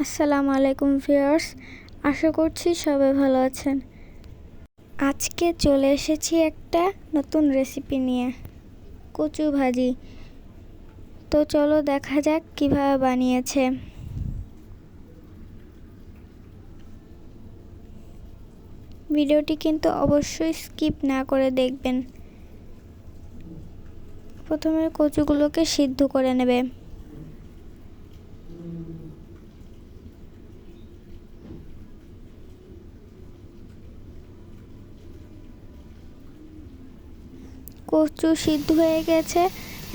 আসসালামু আলাইকুম ভিউয়ার্স, আশা করছি সবাই ভালো আছেন। আজকে চলে এসেছি একটা নতুন রেসিপি নিয়ে, কচু ভাজি। তো চলো দেখা যাক কীভাবে বানিয়েছে। ভিডিওটি কিন্তু অবশ্যই স্কিপ না করে দেখবেন। প্রথমে কচুগুলোকে সিদ্ধ করে নেবে। কচু সিদ্ধ হয়ে গেছে,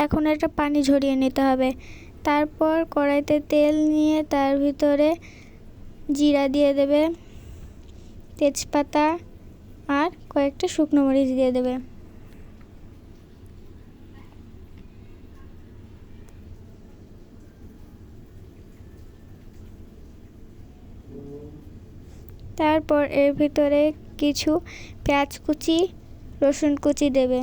এখন এটা পানি ঝরিয়ে নিতে হবে। তারপর কড়াইতে তেল নিয়ে তার ভিতরে জিরা দিয়ে দেবে, তেজপাতা আর কয়েকটা শুকনো মরিচ দিয়ে দেবে। তারপর এর ভিতরে কিছু পেঁয়াজ কুচি, রসুন কুচি দেবে।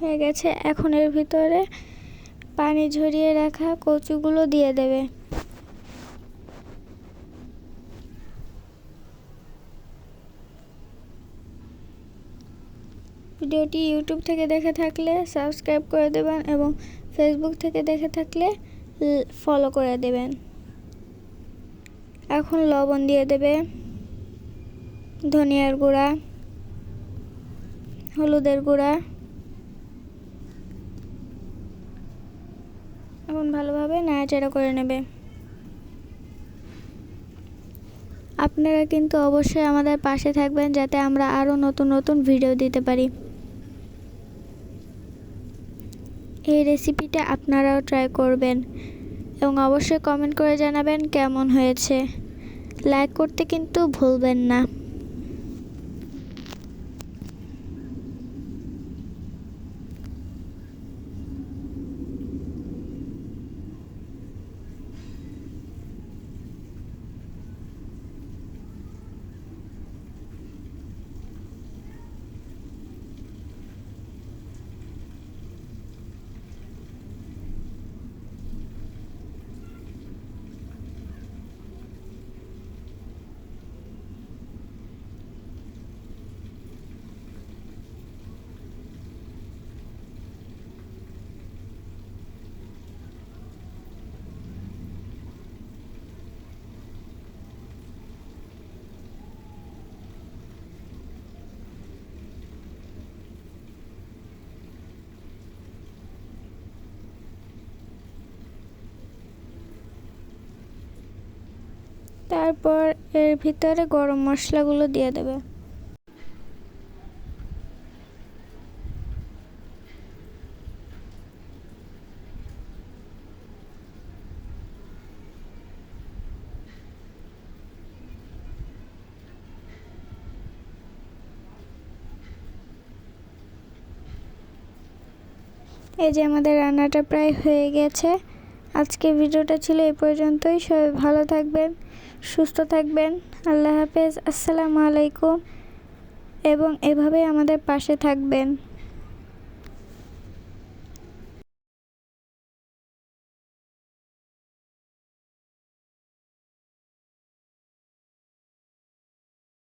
হয়ে গেছে, এখন এর ভিতরে পানি ঝরিয়ে রাখা কচুগুলো দিয়ে দেবে। ভিডিওটি ইউটিউব থেকে দেখে থাকলে সাবস্ক্রাইব করে দেবেন এবং ফেসবুক থেকে দেখে থাকলে ফলো করে দেবেন। এখন লবণ দিয়ে দেবে, ধনিয়ার গুঁড়া, হলুদের গুঁড়া এখন ভালোভাবে নাড়াচাড়া করে নেবে। আপনারা কিন্তু অবশ্যই আমাদের পাশে থাকবেন যাতে আমরা আরও নতুন নতুন ভিডিও দিতে পারি। এই রেসিপিটা আপনারাও ট্রাই করবেন এবং অবশ্যই কমেন্ট করে জানাবেন কেমন হয়েছে। লাইক করতে কিন্তু ভুলবেন না। তারপর এর ভিতরে গরম মশলাগুলো দিয়ে দেবে। এই যে আমাদের রান্নাটা প্রায় হয়ে গেছে। আজকে ভিডিওটা ছিল এই পর্যন্তই। সবাই ভালো থাকবেন, সুস্থ থাকবেন। আল্লাহ হাফেজ। আসসালামু আলাইকুম। এবং এভাবে আমাদের পাশে থাকবেন।